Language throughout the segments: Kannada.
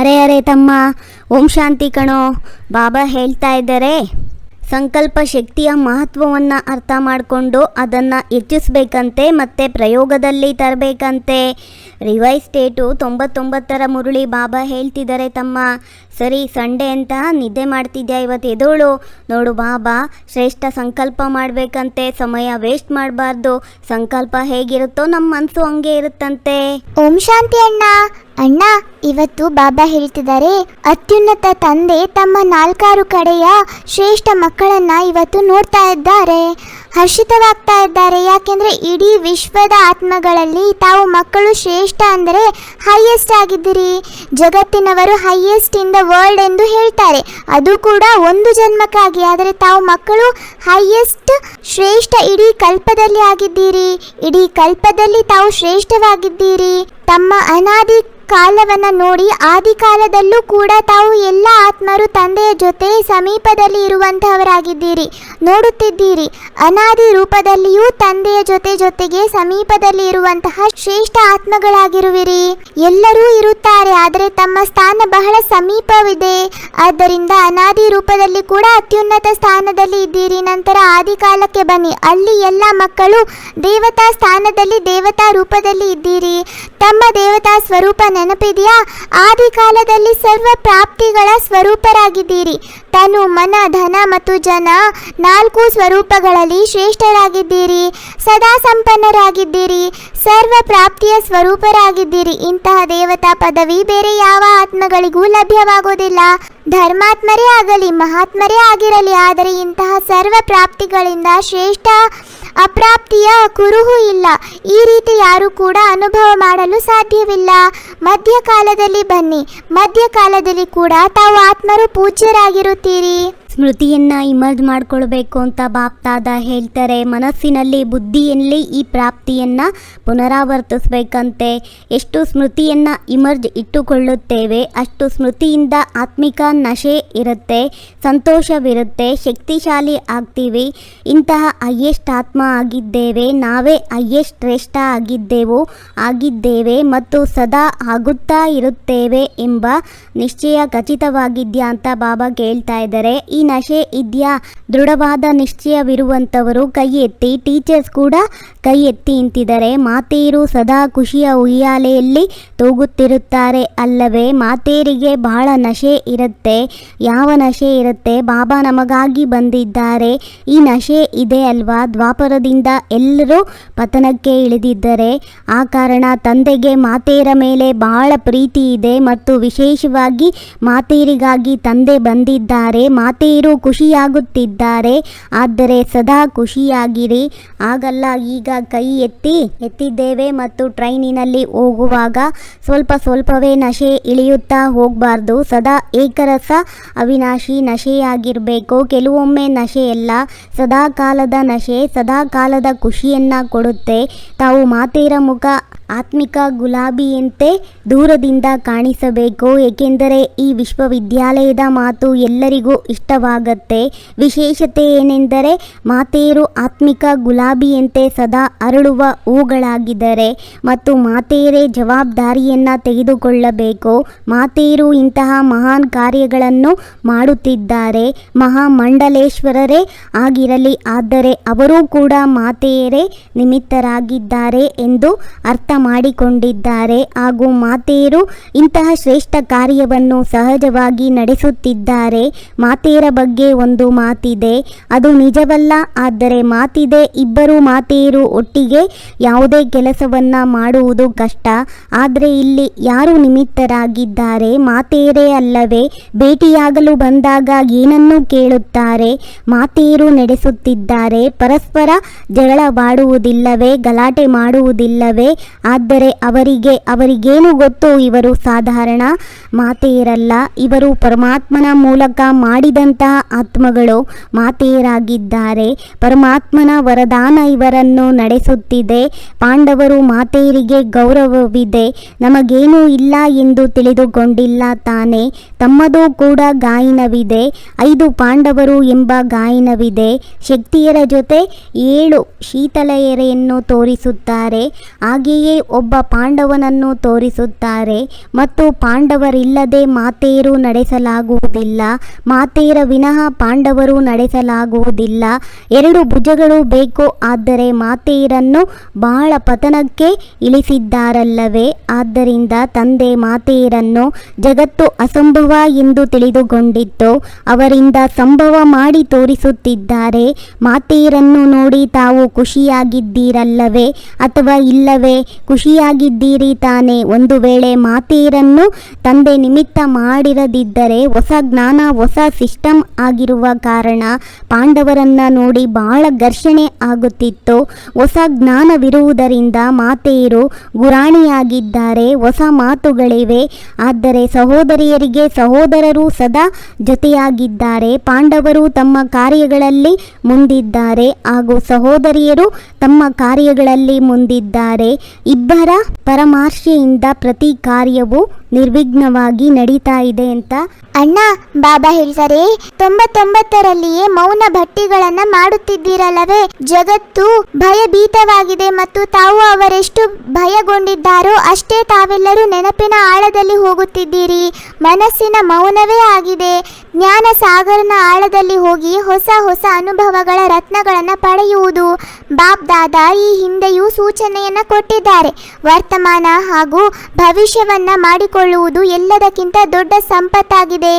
ಅರೆ ಅರೆ ತಮ್ಮ, ಓಂ ಶಾಂತಿ ಕಣೋ, ಬಾಬಾ ಹೇಳ್ತಾ ಇದ್ದಾರೆ. ಸಂಕಲ್ಪ ಶಕ್ತಿಯ ಮಹತ್ವವನ್ನು ಅರ್ಥ ಮಾಡಿಕೊಂಡು ಅದನ್ನು ಹೆಚ್ಚಿಸ್ಬೇಕಂತೆ ಮತ್ತು ಪ್ರಯೋಗದಲ್ಲಿ ತರಬೇಕಂತೆ. ರಿವೈಸ್ ಡೇಟು ತೊಂಬತ್ತೊಂಬತ್ತರ ಮುರುಳಿ ಬಾಬಾ ಹೇಳ್ತಿದ್ದಾರೆ ತಮ್ಮ. ಸರಿ, ಸಂಡೇ ಅಂತ ನಿದ್ದೆ ಮಾಡ್ತಿದ್ಯಾ ಇವತ್ತು? ಎದೋಳು? ನೋಡು ಬಾಬಾ, ಶ್ರೇಷ್ಠ ಸಂಕಲ್ಪ ಮಾಡಬೇಕಂತೆ. ಸಮಯ ವೇಸ್ಟ್ ಮಾಡಬಾರ್ದು. ಸಂಕಲ್ಪ ಹೇಗಿರುತ್ತೋ ನಮ್ಮ ಮನಸ್ಸು ಹಂಗೆ ಇರುತ್ತಂತೆ. ಓಂ ಶಾಂತಿ ಅಣ್ಣ ಅಣ್ಣ, ಇವತ್ತು ಬಾಬಾ ಹೇಳ್ತಿದ್ದಾರೆ, ಅತ್ಯುನ್ನತ ತಂದೆ ತಮ್ಮ ನಾಲ್ಕಾರು ಕಡೆಯ ಶ್ರೇಷ್ಠ ಮಕ್ಕಳನ್ನ ಇವತ್ತು ನೋಡ್ತಾ ಇದ್ದಾರೆ. ಹರ್ಷಿತವಾಗ್ತಾ ಇದ್ದಾರೆ, ಯಾಕೆಂದ್ರೆ ಇಡೀ ವಿಶ್ವದ ಆತ್ಮಗಳಲ್ಲಿ ತಾವು ಮಕ್ಕಳು ಶ್ರೇಷ್ಠ ಅಂದರೆ ಹೈಯೆಸ್ಟ್ ಆಗಿದ್ದೀರಿ. ಜಗತ್ತಿನವರು ಹೈಯೆಸ್ಟ್ ಇನ್ ದ ವರ್ಲ್ಡ್ ಎಂದು ಹೇಳ್ತಾರೆ. ಅದು ಕೂಡ ಒಂದು ಜನ್ಮಕ್ಕಾಗಿ, ಆದರೆ ತಾವು ಮಕ್ಕಳು ಹೈಯೆಸ್ಟ್ ಶ್ರೇಷ್ಠ ಇಡೀ ಕಲ್ಪದಲ್ಲಿ ಆಗಿದ್ದೀರಿ. ಇಡೀ ಕಲ್ಪದಲ್ಲಿ ತಾವು ಶ್ರೇಷ್ಠವಾಗಿದ್ದೀರಿ. ತಮ್ಮ ಅನಾದಿ ಕಾಲವನ್ನು ನೋಡಿ ಆದಿಕಾಲದಲ್ಲೂ ಕೂಡ ತಾವು ಎಲ್ಲ ಆತ್ಮರು ತಂದೆಯ ಜೊತೆ ಸಮೀಪದಲ್ಲಿ ಇರುವಂತಹವರಾಗಿದ್ದೀರಿ. ನೋಡುತ್ತಿದ್ದೀರಿ, ಅನಾದಿ ರೂಪದಲ್ಲಿಯೂ ತಂದೆಯ ಜೊತೆ ಜೊತೆಗೆ ಸಮೀಪದಲ್ಲಿ ಇರುವಂತಹ ಶ್ರೇಷ್ಠ ಆತ್ಮಗಳಾಗಿರುವಿರಿ. ಎಲ್ಲರೂ ಇರುತ್ತಾರೆ, ಆದರೆ ತಮ್ಮ ಸ್ಥಾನ ಬಹಳ ಸಮೀಪವಿದೆ. ಆದ್ದರಿಂದ ಅನಾದಿ ರೂಪದಲ್ಲಿ ಕೂಡ ಅತ್ಯುನ್ನತ ಸ್ಥಾನದಲ್ಲಿ ಇದ್ದೀರಿ. ನಂತರ ಆದಿಕಾಲಕ್ಕೆ ಬನ್ನಿ. ಅಲ್ಲಿ ಎಲ್ಲ ಮಕ್ಕಳು ದೇವತಾ ಸ್ಥಾನದಲ್ಲಿ ದೇವತಾ ರೂಪದಲ್ಲಿ ಇದ್ದೀರಿ. ತಮ್ಮ ದೇವತಾ ಸ್ವರೂಪ ನೆನಪಿದೆಯಾ? ಆದಿಕಾಲದಲ್ಲಿ ಸರ್ವ ಪ್ರಾಪ್ತಿಗಳ ಸ್ವರೂಪರಾಗಿದ್ದೀರಿ ತನು ಮನ, ಧನ ಮತ್ತು ಜನ ನಾಲ್ಕು ಸ್ವರೂಪಗಳಲ್ಲಿ ಶ್ರೇಷ್ಠರಾಗಿದ್ದೀರಿ. ಸದಾ ಸಂಪನ್ನರಾಗಿದ್ದೀರಿ. ಸರ್ವ ಪ್ರಾಪ್ತಿಯ ಸ್ವರೂಪರಾಗಿದ್ದೀರಿ. ಇಂತಹ ದೇವತಾ ಪದವಿ ಬೇರೆ ಯಾವ ಆತ್ಮಗಳಿಗೂ ಲಭ್ಯವಾಗುವುದಿಲ್ಲ ಧರ್ಮಾತ್ಮರೇ ಆಗಲಿ, ಮಹಾತ್ಮರೇ ಆಗಿರಲಿ, ಆದರೆ ಇಂತಹ ಸರ್ವ ಪ್ರಾಪ್ತಿಗಳಿಂದ ಶ್ರೇಷ್ಠ ಅಪ್ರಾಪ್ತಿಯ ಕುರುಹು ಇಲ್ಲ. ಈ ರೀತಿ ಯಾರು ಕೂಡ ಅನುಭವ ಮಾಡಲು ಸಾಧ್ಯವಿಲ್ಲ. ಮಧ್ಯಕಾಲದಲ್ಲಿ ಬನ್ನಿ. ಮಧ್ಯಕಾಲದಲ್ಲಿ ಕೂಡ ತಾವು ಆತ್ಮರು ಪೂಜ್ಯರಾಗಿರುತ್ತೀರಿ. ಸ್ಮೃತಿಯನ್ನು ಇಮರ್ಜ್ ಮಾಡ್ಕೊಳ್ಬೇಕು ಅಂತ ಬಾಪ್ತಾದ ಹೇಳ್ತಾರೆ. ಮನಸ್ಸಿನಲ್ಲಿ ಬುದ್ಧಿಯಲ್ಲಿ ಈ ಪ್ರಾಪ್ತಿಯನ್ನು ಪುನರಾವರ್ತಿಸ್ಬೇಕಂತೆ. ಎಷ್ಟು ಸ್ಮೃತಿಯನ್ನು ಇಮರ್ಜ್ ಇಟ್ಟುಕೊಳ್ಳುತ್ತೇವೆ, ಅಷ್ಟು ಸ್ಮೃತಿಯಿಂದ ಆತ್ಮಿಕ ನಶೆ ಇರುತ್ತೆ, ಸಂತೋಷವಿರುತ್ತೆ, ಶಕ್ತಿಶಾಲಿ ಆಗ್ತೀವಿ. ಇಂತಹ ಹೈಯೆಸ್ಟ್ ಆತ್ಮ ಆಗಿದ್ದೇವೆ, ನಾವೇ ಹೈಯೆಸ್ಟ್ ಶ್ರೇಷ್ಠ ಆಗಿದ್ದೆವು, ಆಗಿದ್ದೇವೆ ಮತ್ತು ಸದಾ ಆಗುತ್ತಾ ಇರುತ್ತೇವೆ ಎಂಬ ನಿಶ್ಚಯ ಖಚಿತವಾಗಿದ್ಯಾ ಅಂತ ಬಾಬಾ ಕೇಳ್ತಾ ಇದ್ದಾರೆ. ನಶೆ ಇದೆಯಾ? ದೃಢವಾದ ನಿಶ್ಚಯವಿರುವಂಥವರು ಕೈ ಎತ್ತಿ ಟೀಚರ್ಸ್ ಕೂಡ ಕೈ ಎತ್ತಿ ನಿಂತಿದ್ದಾರೆ. ಮಾತೇರು ಸದಾ ಖುಷಿಯ ಉಯ್ಯಾಲೆಯಲ್ಲಿ ತೂಗುತ್ತಿರುತ್ತಾರೆ ಅಲ್ಲವೇ, ಮಾತೇರಿಗೆ ಬಹಳ ನಶೆ ಇರುತ್ತೆ. ಯಾವ ನಶೆ ಇರುತ್ತೆ? ಬಾಬಾ ನಮಗಾಗಿ ಬಂದಿದ್ದಾರೆ. ಈ ನಶೆ ಇದೆ ಅಲ್ವಾ? ದ್ವಾಪರದಿಂದ ಎಲ್ಲರೂ ಪತನಕ್ಕೆ ಇಳಿದಿದ್ದರೆ. ಆ ಕಾರಣ ತಂದೆಗೆ ಮಾತೇರ ಮೇಲೆ ಬಹಳ ಪ್ರೀತಿ ಇದೆ ಮತ್ತು ವಿಶೇಷವಾಗಿ ಮಾತೇರಿಗಾಗಿ ತಂದೆ ಬಂದಿದ್ದಾರೆ. ಮಾತೇರು ಖುಷಿಯಾಗುತ್ತಿದ್ದಾರೆ. ಆದರೆ ಸದಾ ಖುಷಿಯಾಗಿರಿ. ಆಗಲ್ಲ ಈಗ ಕೈ ಎತ್ತಿ ಎತ್ತಿದ್ದೇವೆ ಮತ್ತು ಟ್ರೈನಿನಲ್ಲಿ ಹೋಗುವಾಗ ಸ್ವಲ್ಪ ಸ್ವಲ್ಪವೇ ನಶೆ ಇಳಿಯುತ್ತಾ ಹೋಗಬಾರ್ದು. ಸದಾ ಏಕರಸ ಅವಿನಾಶಿ ನಶೆಯಾಗಿರಬೇಕು. ಕೆಲವೊಮ್ಮೆ ನಶೆಯಲ್ಲ ಸದಾ ಕಾಲದ ನಶೆ ಸದಾ ಕಾಲದ ಖುಷಿಯನ್ನು ಕೊಡುತ್ತೆ. ತಾವು ಮಾತೇರ ಮುಖ ಆತ್ಮಿಕ ಗುಲಾಬಿಯಂತೆ ದೂರದಿಂದ ಕಾಣಿಸಬೇಕು. ಏಕೆಂದರೆ ಈ ವಿಶ್ವವಿದ್ಯಾಲಯದ ಮಾತು ಎಲ್ಲರಿಗೂ ಇಷ್ಟವಾಗತ್ತೆ. ವಿಶೇಷತೆ ಏನೆಂದರೆ ಮಾತೆಯರು ಆತ್ಮಿಕ ಗುಲಾಬಿಯಂತೆ ಸದಾ ಅರಳುವ ಹೂಗಳಾಗಿದ್ದಾರೆ ಮತ್ತು ಮಾತೆಯರೇ ಜವಾಬ್ದಾರಿಯನ್ನು ತೆಗೆದುಕೊಳ್ಳಬೇಕು. ಮಾತೆಯರು ಇಂತಹ ಮಹಾನ್ ಕಾರ್ಯಗಳನ್ನು ಮಾಡುತ್ತಿದ್ದಾರೆ. ಮಹಾಮಂಡಲೇಶ್ವರರೇ ಆಗಿರಲಿ, ಆದರೆ ಅವರೂ ಕೂಡ ಮಾತೆಯರೇ ನಿಮಿತ್ತರಾಗಿದ್ದಾರೆ ಎಂದು ಅರ್ಥ ಮಾಡಿಕೊಂಡಿದ್ದಾರೆ. ಹಾಗೂ ಮಾತೆಯರು ಇಂತಹ ಶ್ರೇಷ್ಠ ಕಾರ್ಯವನ್ನು ಸಹಜವಾಗಿ ನಡೆಸುತ್ತಿದ್ದಾರೆ. ಮಾತೆಯರ ಬಗ್ಗೆ ಒಂದು ಮಾತಿದೆ. ಅದು ನಿಜವಲ್ಲ, ಆದರೆ ಮಾತಿದೆ. ಇಬ್ಬರು ಮಾತೆಯರು ಒಟ್ಟಿಗೆ ಯಾವುದೇ ಕೆಲಸವನ್ನ ಮಾಡುವುದು ಕಷ್ಟ. ಆದರೆ ಇಲ್ಲಿ ಯಾರು ನಿಮಿತ್ತರಾಗಿದ್ದಾರೆ? ಮಾತೆಯರೇ ಅಲ್ಲವೇ? ಭೇಟಿಯಾಗಲು ಬಂದಾಗ ಏನನ್ನು ಕೇಳುತ್ತಾರೆ? ಮಾತೆಯರು ನಡೆಸುತ್ತಿದ್ದಾರೆ. ಪರಸ್ಪರ ಜಗಳವಾಡುವುದಿಲ್ಲವೇ ಗಲಾಟೆ ಮಾಡುವುದಿಲ್ಲವೇ? ಆದರೆ ಅವರಿಗೆ, ಅವರಿಗೇನು ಗೊತ್ತು? ಇವರು ಸಾಧಾರಣ ಮಾತೆಯರಲ್ಲ. ಇವರು ಪರಮಾತ್ಮನ ಮೂಲಕ ಮಾಡಿದಂತಹ ಆತ್ಮಗಳು ಮಾತೆಯರಾಗಿದ್ದಾರೆ. ಪರಮಾತ್ಮನ ವರದಾನ ಇವರನ್ನು ನಡೆಸುತ್ತಿದೆ. ಪಾಂಡವರು ಮಾತೆಯರಿಗೆ ಗೌರವವಿದೆ. ನಮಗೇನೂ ಇಲ್ಲ ಎಂದು ತಿಳಿದುಕೊಂಡಿಲ್ಲ ತಾನೇ. ತಮ್ಮದೂ ಕೂಡ ಗಾಯನವಿದೆ. ಐದು ಪಾಂಡವರು ಎಂಬ ಗಾಯನವಿದೆ. ಶಕ್ತಿಯರ ಜೊತೆ ಏಳು ಶೀತಲೆಯರೆಯನ್ನು ತೋರಿಸುತ್ತಾರೆ. ಹಾಗೆಯೇ ಒಬ್ಬ ಪಾಂಡವನನ್ನು ತೋರಿಸುತ್ತಾರೆ ಮತ್ತು ಪಾಂಡವರಿಲ್ಲದೆ ಮಾತೇರು ನಡೆಸಲಾಗುವುದಿಲ್ಲ ಮಾತೇರ ವಿನಃ ಪಾಂಡವರು ನಡೆಸಲಾಗುವುದಿಲ್ಲ. ಎರಡು ಭುಜಗಳು ಬೇಕು, ಆದರೆ ಮಾತೇರನ್ನು ಬಹಳ ಪತನಕ್ಕೆ ಇಳಿಸಿದ್ದಾರಲ್ಲವೇ? ಆದ್ದರಿಂದ ತಂದೆ ಮಾತೆಯರನ್ನು ಜಗತ್ತು ಅಸಂಭವ ಎಂದು ತಿಳಿದುಕೊಂಡಿತ್ತು, ಅವರಿಂದ ಸಂಭವ ಮಾಡಿ ತೋರಿಸುತ್ತಿದ್ದಾರೆ. ಮಾತೆಯರನ್ನು ನೋಡಿ ತಾವು ಖುಷಿಯಾಗಿದ್ದೀರಲ್ಲವೇ ಅಥವಾ ಇಲ್ಲವೇ? ಖುಷಿಯಾಗಿದ್ದೀರಿ ತಾನೆ. ಒಂದು ವೇಳೆ ಮಾತೀರನ್ನು ತಂದೆ ನಿಮಿತ್ತ ಮಾಡಿರದಿದ್ದರೆ ಹೊಸ ಜ್ಞಾನ, ಹೊಸ ಸಿಸ್ಟಮ್ ಆಗಿರುವ ಕಾರಣ ಪಾಂಡವರನ್ನ ನೋಡಿ ಬಹಳ ಘರ್ಷಣೆ ಆಗುತ್ತಿತ್ತು. ಹೊಸ ಜ್ಞಾನವಿರುವುದರಿಂದ ಮಾತೆಯರು ಗುರಾಣಿಯಾಗಿದ್ದಾರೆ. ಹೊಸ ಮಾತುಗಳಿವೆ. ಆದರೆ ಸಹೋದರಿಯರಿಗೆ ಸಹೋದರರು ಸದಾ ಜೊತೆಯಾಗಿದ್ದಾರೆ. ಪಾಂಡವರು ತಮ್ಮ ಕಾರ್ಯಗಳಲ್ಲಿ ಮುಂದಿದ್ದಾರೆ ಹಾಗೂ ಸಹೋದರಿಯರು ತಮ್ಮ ಕಾರ್ಯಗಳಲ್ಲಿ ಮುಂದಿದ್ದಾರೆ. ಇಬ್ಬರ ಪರಮಾರ್ಶೆಯಿಂದ ಪ್ರತಿ ಕಾರ್ಯವು ನಿರ್ವಿಘ್ನವಾಗಿ ನಡೀತಾ ಇದೆ ಅಂತ. ಅಣ್ಣ, ಬಾಬಾ ಹೇಳ್ತಾರೆ, ತೊಂಬತ್ತೊಂಬತ್ತರಲ್ಲಿಯೇ ಮೌನ ಭಟ್ಟಿಗಳನ್ನ ಮಾಡುತ್ತಿದ್ದೀರಲ್ಲವೇ? ಜಗತ್ತು ಭಯಭೀತವಾಗಿದೆ ಮತ್ತು ತಾವು ಅವರೆಷ್ಟು ಭಯಗೊಂಡಿದ್ದಾರೋ ಅಷ್ಟೇ ತಾವೆಲ್ಲರೂ ನೆನಪಿನ ಆಳದಲ್ಲಿ ಹೋಗುತ್ತಿದ್ದೀರಿ. ಮನಸ್ಸಿನ ಮೌನವೇ ಆಗಿದೆ. ಜ್ಞಾನ ಸಾಗರನ ಆಳದಲ್ಲಿ ಹೋಗಿ ಹೊಸ ಹೊಸ ಅನುಭವಗಳ ರತ್ನಗಳನ್ನು ಪಡೆಯುವುದು. ಬಾಬ್ ದಾದಾ ಈ ಹಿಂದೆಯೂ ಸೂಚನೆಯನ್ನ ಕೊಟ್ಟಿದ್ದಾರೆ. ವರ್ತಮಾನ ಹಾಗೂ ಭವಿಷ್ಯವನ್ನ ಮಾಡಿಕೊಳ್ಳುವುದು ಎಲ್ಲದಕ್ಕಿಂತ ದೊಡ್ಡ ಸಂಪತ್ತಾಗಿದೆ.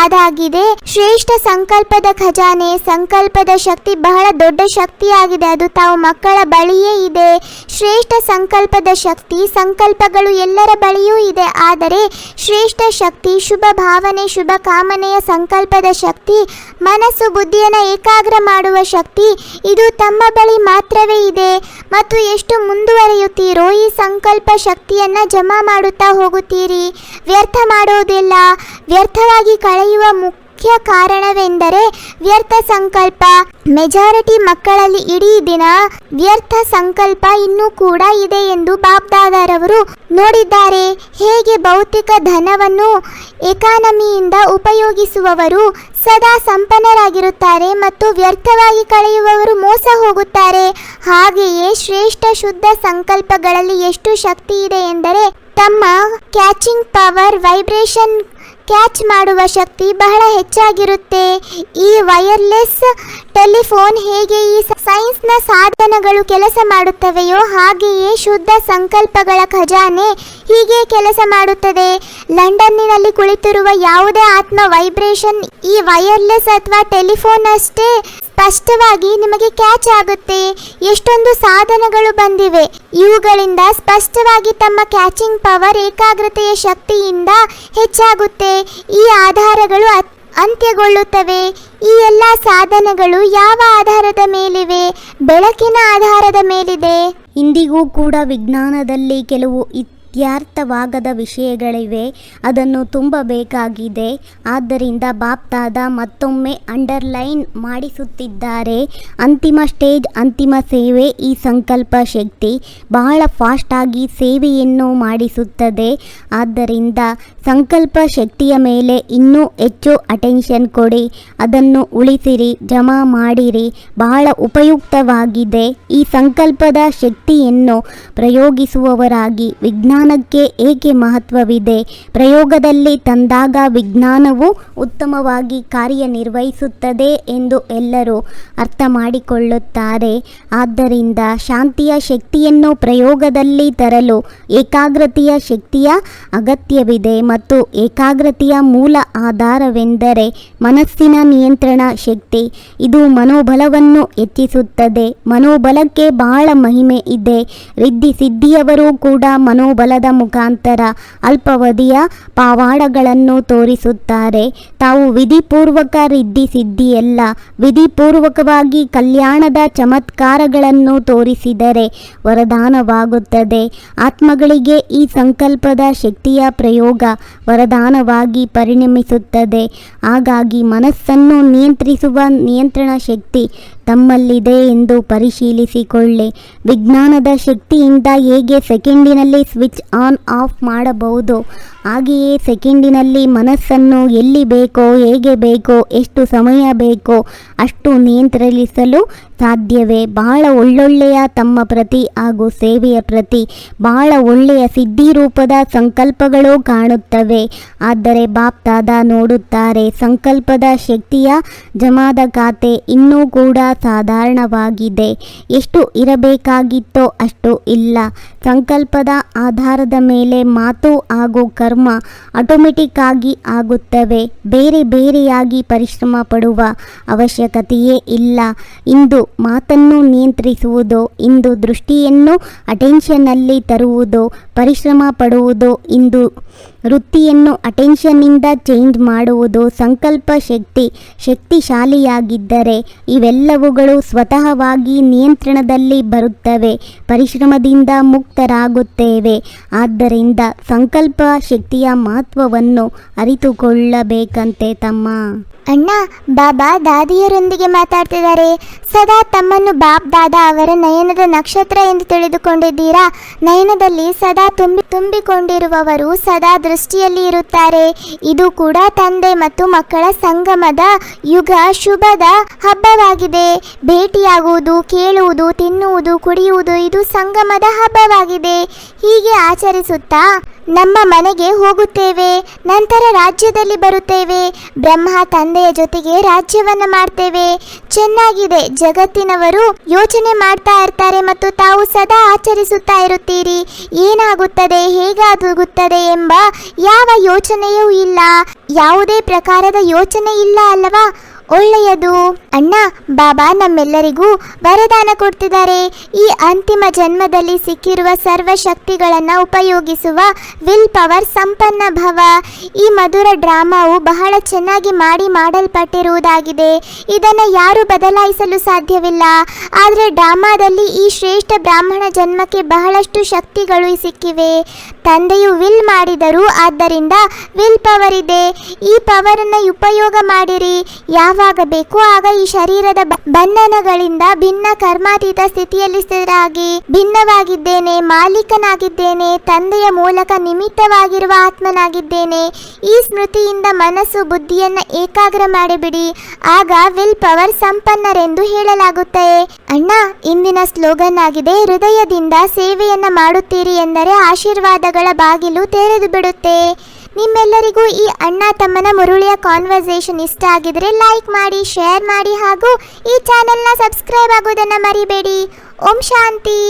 ಆದಾಗಿದೆ, ಶ್ರೇಷ್ಠ ಸಂಕಲ್ಪದ ಖಜಾನೆ, ಸಂಕಲ್ಪದ ಶಕ್ತಿ ಬಹಳ ದೊಡ್ಡ ಶಕ್ತಿಯಾಗಿದೆ. ಅದು ತಾವು ಮಕ್ಕಳ ಬಳಿಯೇ ಇದೆ. ಶ್ರೇಷ್ಠ ಸಂಕಲ್ಪದ ಶಕ್ತಿ, ಸಂಕಲ್ಪಗಳು ಎಲ್ಲರ ಬಳಿಯೂ ಇದೆ. ಆದರೆ ಶ್ರೇಷ್ಠ ಶಕ್ತಿ, ಶುಭ ಭಾವನೆ, ಶುಭ ಕಾಮನೆಯ ಸಂಕಲ್ಪದ ಶಕ್ತಿ, ಮನಸ್ಸು ಬುದ್ಧಿಯನ್ನು ಏಕಾಗ್ರ ಮಾಡುವ ಶಕ್ತಿ, ಇದು ತಮ್ಮ ಬಳಿ ಮಾತ್ರವೇ ಇದೆ. ಮತ್ತು ಎಷ್ಟು ಮುಂದುವರಿಯುತ್ತೀರೋ ಈ ಸಂಕಲ್ಪ ಶಕ್ತಿಯನ್ನ ಜಮಾ ಮಾಡುತ್ತಾ ಹೋಗುತ್ತೀರಿ. ವ್ಯರ್ಥ ಮಾಡೋದಿಲ್ಲ ವ್ಯರ್ಥವಾಗಿ ಕಳೆಯುವ ಮುಖ್ಯ ಕಾರಣವೆಂದರೆ ವ್ಯರ್ಥ ಸಂಕಲ್ಪ. ಮೆಜಾರಿಟಿ ಮಕ್ಕಳಲ್ಲಿ ಇಡೀ ದಿನ ವ್ಯರ್ಥ ಸಂಕಲ್ಪ ಇನ್ನೂ ಕೂಡ ಇದೆ ಎಂದು ಬಾಬ್ದಾದಾರವರು ನೋಡಿದ್ದಾರೆ. ಹೇಗೆ ಭೌತಿಕ ಧನವನ್ನು ಎಕಾನಮಿಯಿಂದ ಉಪಯೋಗಿಸುವವರು ಸದಾ ಸಂಪನ್ನರಾಗಿರುತ್ತಾರೆ ಮತ್ತು ವ್ಯರ್ಥವಾಗಿ ಕಳೆಯುವವರು ಮೋಸ ಹೋಗುತ್ತಾರೆ. ಹಾಗೆಯೇ ಶ್ರೇಷ್ಠ ಶುದ್ಧ ಸಂಕಲ್ಪಗಳಲ್ಲಿ ಎಷ್ಟು ಶಕ್ತಿ ಇದೆ ಎಂದರೆ ತಮ್ಮ ಕ್ಯಾಚಿಂಗ್ ಪವರ್, ವೈಬ್ರೇಷನ್ ಕ್ಯಾಚ್ ಮಾಡುವ ಶಕ್ತಿ ಬಹಳ ಹೆಚ್ಚಾಗಿರುತ್ತೆ. ಈ ವೈರ್ಲೆಸ್ ಟೆಲಿಫೋನ್ ಹೇಗೆ ಈ ಸೈನ್ಸ್ನ ಸಾಧನಗಳು ಕೆಲಸ ಮಾಡುತ್ತವೆಯೋ ಹಾಗೆಯೇ ಶುದ್ಧ ಸಂಕಲ್ಪಗಳ ಖಜಾನೆ ಹೀಗೆ ಕೆಲಸ ಮಾಡುತ್ತದೆ. ಲಂಡನ್ನಿನಲ್ಲಿ ಕುಳಿತಿರುವ ಯಾವುದೇ ಆತ್ಮ ವೈಬ್ರೇಷನ್ ಈ ವೈರ್ಲೆಸ್ ಅಥವಾ ಟೆಲಿಫೋನ್ ಅಷ್ಟೇ ಸ್ಪಷ್ಟವಾಗಿ ನಿಮಗೆ ಕ್ಯಾಚ್ ಆಗುತ್ತೆ. ಎಷ್ಟೊಂದು ಸಾಧನಗಳು ಬಂದಿವೆ. ಇವುಗಳಿಂದ ಸ್ಪಷ್ಟವಾಗಿ ತಮ್ಮ ಕ್ಯಾಚಿಂಗ್ ಪವರ್ ಏಕಾಗ್ರತೆಯ ಶಕ್ತಿಯಿಂದ ಹೆಚ್ಚಾಗುತ್ತೆ. ಈ ಆಧಾರಗಳು ಅತ್- ಅಂತ್ಯಗೊಳ್ಳುತ್ತವೆ. ಈ ಎಲ್ಲ ಸಾಧನಗಳು ಯಾವ ಆಧಾರದ ಮೇಲಿವೆ? ಬೆಳಕಿನ ಆಧಾರದ ಮೇಲಿದೆ. ಇಂದಿಗೂ ಕೂಡ ವಿಜ್ಞಾನದಲ್ಲಿ ಕೆಲವು ಇತ್ಯರ್ಥವಾಗದ ವಿಷಯಗಳಿವೆ. ಅದನ್ನು ತುಂಬಬೇಕಾಗಿದೆ. ಆದ್ದರಿಂದ ಬಾಪ್ತಾದ ಮತ್ತೊಮ್ಮೆ ಅಂಡರ್ಲೈನ್ ಮಾಡಿಸುತ್ತಿದ್ದಾರೆ. ಅಂತಿಮ ಸ್ಟೇಜ್, ಅಂತಿಮ ಸೇವೆ ಈ ಸಂಕಲ್ಪ ಶಕ್ತಿ. ಬಹಳ ಫಾಸ್ಟಾಗಿ ಸೇವೆಯನ್ನು ಮಾಡಿಸುತ್ತದೆ. ಆದ್ದರಿಂದ ಸಂಕಲ್ಪ ಶಕ್ತಿಯ ಮೇಲೆ ಇನ್ನೂ ಹೆಚ್ಚು ಅಟೆನ್ಷನ್ ಕೊಡಿ. ಅದನ್ನು ಉಳಿಸಿರಿ, ಜಮಾ ಮಾಡಿರಿ. ಬಹಳ ಉಪಯುಕ್ತವಾಗಿದೆ. ಈ ಸಂಕಲ್ಪದ ಶಕ್ತಿಯನ್ನು ಪ್ರಯೋಗಿಸುವವರಾಗಿ ವಿಜ್ಞಾನಕ್ಕೆ ಏಕೆ ಮಹತ್ವವಿದೆ? ಪ್ರಯೋಗದಲ್ಲಿ ತಂದಾಗ ವಿಜ್ಞಾನವು ಉತ್ತಮವಾಗಿ ಕಾರ್ಯನಿರ್ವಹಿಸುತ್ತದೆ ಎಂದು ಎಲ್ಲರೂ ಅರ್ಥ ಮಾಡಿಕೊಳ್ಳುತ್ತಾರೆ ಆದ್ದರಿಂದ ಶಾಂತಿಯ ಶಕ್ತಿಯನ್ನು ಪ್ರಯೋಗದಲ್ಲಿ ತರಲು ಏಕಾಗ್ರತೆಯ ಶಕ್ತಿಯ ಅಗತ್ಯವಿದೆ ಮತ್ತು ಏಕಾಗ್ರತೆಯ ಮೂಲ ಆಧಾರವೆಂದರೆ ಮನಸ್ಸಿನ ನಿಯಂತ್ರಣ ಶಕ್ತಿ. ಇದು ಮನೋಬಲವನ್ನು ಹೆಚ್ಚಿಸುತ್ತದೆ. ಮನೋಬಲಕ್ಕೆ ಬಹಳ ಮಹಿಮೆ ಇದೆ. ರಿದ್ಧಿ ಸಿದ್ಧಿಯವರು ಕೂಡ ಮನೋಬಲದ ಮುಖಾಂತರ ಅಲ್ಪಾವಧಿಯ ಪವಾಡಗಳನ್ನು ತೋರಿಸುತ್ತಾರೆ. ತಾವು ವಿಧಿಪೂರ್ವಕ ರಿದ್ಧಿ ಸಿದ್ಧಿಯಲ್ಲ ವಿಧಿಪೂರ್ವಕವಾಗಿ ಕಲ್ಯಾಣದ ಚಮತ್ಕಾರಗಳನ್ನು ತೋರಿಸಿದರೆ ವರದಾನವಾಗುತ್ತದೆ. ಆತ್ಮಗಳಿಗೆ ಈ ಸಂಕಲ್ಪದ ಶಕ್ತಿಯ ಪ್ರಯೋಗ ವರದಾನವಾಗಿ ಪರಿಣಮಿಸುತ್ತದೆ. ಹಾಗಾಗಿ ಮನಸ್ಸನ್ನು ನಿಯಂತ್ರಿಸುವ ನಿಯಂತ್ರಣ ಶಕ್ತಿ ತಮ್ಮಲ್ಲಿದೆ ಎಂದು ಪರಿಶೀಲಿಸಿಕೊಳ್ಳಿ. ವಿಜ್ಞಾನದ ಶಕ್ತಿಯಿಂದ ಹೇಗೆ ಸೆಕೆಂಡಿನಲ್ಲಿ ಸ್ವಿಚ್ ಆನ್ ಆಫ್ ಮಾಡಬಹುದು? ಹಾಗೆಯೇ ಸೆಕೆಂಡಿನಲ್ಲಿ ಮನಸ್ಸನ್ನು ಎಲ್ಲಿ ಬೇಕೋ, ಹೇಗೆ ಬೇಕೋ, ಎಷ್ಟು ಸಮಯ ಬೇಕೋ ಅಷ್ಟು ನಿಯಂತ್ರಿಸಲು ಸಾಧ್ಯವೇ. ಬಹಳ ಒಳ್ಳೊಳ್ಳೆಯ ತಮ್ಮ ಪ್ರತಿ ಹಾಗೂ ಸೇವೆಯ ಪ್ರತಿ. ಬಹಳ ಒಳ್ಳೆಯ ಸಿದ್ಧಿ ರೂಪದ ಸಂಕಲ್ಪಗಳು ಕಾಣುತ್ತವೆ. ಆದರೆ ಬಾಪ್ತಾದ ನೋಡುತ್ತಾರೆ, ಸಂಕಲ್ಪದ ಶಕ್ತಿಯ ಜಮಾದ ಖಾತೆ ಇನ್ನೂ ಕೂಡ ಸಾಧಾರಣವಾಗಿದೆ. ಎಷ್ಟು ಇರಬೇಕಾಗಿತ್ತೋ ಅಷ್ಟು ಇಲ್ಲ. ಸಂಕಲ್ಪದ ಆಧಾರದ ಮೇಲೆ ಮಾತು ಹಾಗೂ ಕರ್ಮ ಆಟೋಮೆಟಿಕ್ ಆಗಿ ಆಗುತ್ತವೆ. ಬೇರೆ ಬೇರೆಯಾಗಿ ಪರಿಶ್ರಮ ಪಡುವ ಅವಶ್ಯಕತೆಯೇ ಇಲ್ಲ. ಇಂದು ಮಾತನ್ನು ನಿಯಂತ್ರಿಸುವುದು, ಇಂದು ದೃಷ್ಟಿಯನ್ನು ಅಟೆನ್ಷನ್ನಲ್ಲಿ ತರುವುದು, ಪರಿಶ್ರಮ ಪಡುವುದು ಇಂದು ವೃತ್ತಿಯನ್ನು ಅಟೆನ್ಷನ್ನಿಂದ ಚೇಂಜ್ ಮಾಡುವುದು ಸಂಕಲ್ಪ ಶಕ್ತಿ, ಶಕ್ತಿಶಾಲಿಯಾಗಿದ್ದರೆ ಇವೆಲ್ಲವುಗಳು ಸ್ವತಃವಾಗಿ ನಿಯಂತ್ರಣದಲ್ಲಿ ಬರುತ್ತವೆ, ಪರಿಶ್ರಮದಿಂದ ಮುಕ್ತರಾಗುತ್ತೇವೆ. ಆದ್ದರಿಂದ ಸಂಕಲ್ಪ ಶಕ್ತಿಯ ಮಹತ್ವವನ್ನು ಅರಿತುಕೊಳ್ಳಬೇಕಂತೆ ತಮ್ಮ. ಅಣ್ಣ, ಬಾಬಾ ದಾದಿಯರೊಂದಿಗೆ ಮಾತಾಡ್ತಿದ್ದಾರೆ. ಸದಾ ತಮ್ಮನ್ನು ಬಾಬ್ ದಾದಾ ಅವರ ನಯನದ ನಕ್ಷತ್ರ ಎಂದು ತಿಳಿದುಕೊಂಡಿದ್ದೀರಾ? ನಯನದಲ್ಲಿ ಸದಾ ತುಂಬಿ ತುಂಬಿಕೊಂಡಿರುವವರು ಸದಾ ದೃಷ್ಟಿಯಲ್ಲಿ ಇರುತ್ತಾರೆ. ಇದು ಕೂಡ ತಂದೆ ಮತ್ತು ಮಕ್ಕಳ ಸಂಗಮದ ಯುಗ, ಶುಭದ ಹಬ್ಬವಾಗಿದೆ. ಭೇಟಿಯಾಗುವುದು, ಕೇಳುವುದು, ತಿನ್ನುವುದು, ಕುಡಿಯುವುದು ಇದು ಸಂಗಮದ ಹಬ್ಬವಾಗಿದೆ. ಹೀಗೆ ಆಚರಿಸುತ್ತಾ ನಮ್ಮ ಮನೆಗೆ ಹೋಗುತ್ತೇವೆ. ನಂತರ ರಾಜ್ಯದಲ್ಲಿ ಬರುತ್ತೇವೆ. ಬ್ರಹ್ಮ ತಂದೆಯ ಜೊತೆಗೆ ರಾಜ್ಯವನ್ನು ಮಾಡ್ತೇವೆ. ಚೆನ್ನಾಗಿದೆ, ಜಗತ್ತಿನವರು ಯೋಚನೆ ಮಾಡ್ತಾ ಇರ್ತಾರೆ ಮತ್ತು ತಾವು ಸದಾ ಆಚರಿಸುತ್ತಾ ಇರುತ್ತೀರಿ. ಏನಾಗುತ್ತದೆ? ಹೇಗಾಗುತ್ತದೆ ಎಂಬ ಯಾವ ಯೋಚನೆಯೂ ಇಲ್ಲ. ಯಾವುದೇ ಪ್ರಕಾರದ ಯೋಚನೆ ಇಲ್ಲ ಅಲ್ಲವಾ? ಒಳ್ಳೆಯದು. ಅಣ್ಣ, ಬಾಬಾ ನಮ್ಮೆಲ್ಲರಿಗೂ ವರದಾನ ಕೊಡ್ತಿದ್ದಾರೆ. ಈ ಅಂತಿಮ ಜನ್ಮದಲ್ಲಿ ಸಿಕ್ಕಿರುವ ಸರ್ವ ಶಕ್ತಿಗಳನ್ನು ಉಪಯೋಗಿಸುವ ವಿಲ್ ಪವರ್ ಸಂಪನ್ನ ಭವ. ಈ ಮಧುರ ಡ್ರಾಮಾವು ಬಹಳ ಚೆನ್ನಾಗಿ ಮಾಡಿ ಮಾಡಲ್ಪಟ್ಟಿರುವುದಾಗಿದೆ. ಇದನ್ನು ಯಾರು ಬದಲಾಯಿಸಲು ಸಾಧ್ಯವಿಲ್ಲ. ಆದರೆ ಡ್ರಾಮಾದಲ್ಲಿ ಈ ಶ್ರೇಷ್ಠ ಬ್ರಾಹ್ಮಣ ಜನ್ಮಕ್ಕೆ ಬಹಳಷ್ಟು ಶಕ್ತಿಗಳು ಸಿಕ್ಕಿವೆ. ತಂದೆಯು ವಿಲ್ ಮಾಡಿದರು ಆದ್ದರಿಂದ ವಿಲ್ ಪವರ್ ಇದೆ ಈ ಪವರನ್ನು ಉಪಯೋಗ ಮಾಡಿರಿ. ಯಾವಾಗ ಬೇಕೋ ಆಗ ಈ ಶರೀರದ ಬಂಧನಗಳಿಂದ ಭಿನ್ನ ಕರ್ಮಾತೀತ ಸ್ಥಿತಿಯಲ್ಲಿ ಸ್ಥಿರಾಗಿ. ಭಿನ್ನವಾಗಿದ್ದೇನೆ, ಮಾಲೀಕನಾಗಿದ್ದೇನೆ, ತಂದೆಯ ಮೂಲಕ ನಿಮಿತ್ತವಾಗಿರುವ ಆತ್ಮನಾಗಿದ್ದೇನೆ. ಈ ಸ್ಮೃತಿಯಿಂದ ಮನಸ್ಸು ಬುದ್ಧಿಯನ್ನ ಏಕಾಗ್ರ ಮಾಡಿಬಿಡಿ. ಆಗ ವಿಲ್ ಪವರ್ ಸಂಪನ್ನರೆಂದು ಹೇಳಲಾಗುತ್ತದೆ ಅಣ್ಣ, ಇಂದಿನ ಸ್ಲೋಗನ್ ಆಗಿದೆ, ಹೃದಯದಿಂದ ಸೇವೆಯನ್ನ ಮಾಡುತ್ತೀರಿ ಎಂದರೆ ಆಶೀರ್ವಾದಗಳ. ಮಗಳ ಬಾಗಿಲು ತೆರೆದು ಬಿಡುತ್ತೆ. ನಿಮ್ಮೆಲ್ಲರಿಗೂ ಈ ಅಣ್ಣ ತಮ್ಮನ ಮುರುಳಿಯ ಕಾನ್ವರ್ಸೇಷನ್ ಇಷ್ಟ ಆಗಿದ್ರೆ ಲೈಕ್ ಮಾಡಿ ಶೇರ್ ಮಾಡಿ ಹಾಗೂ ಈ ಚಾನೆಲ್ನ ಸಬ್ಸ್ಕ್ರೈಬ್ ಆಗೋದನ್ನು ಮರಿಬೇಡಿ. ಓಂ ಶಾಂತಿ.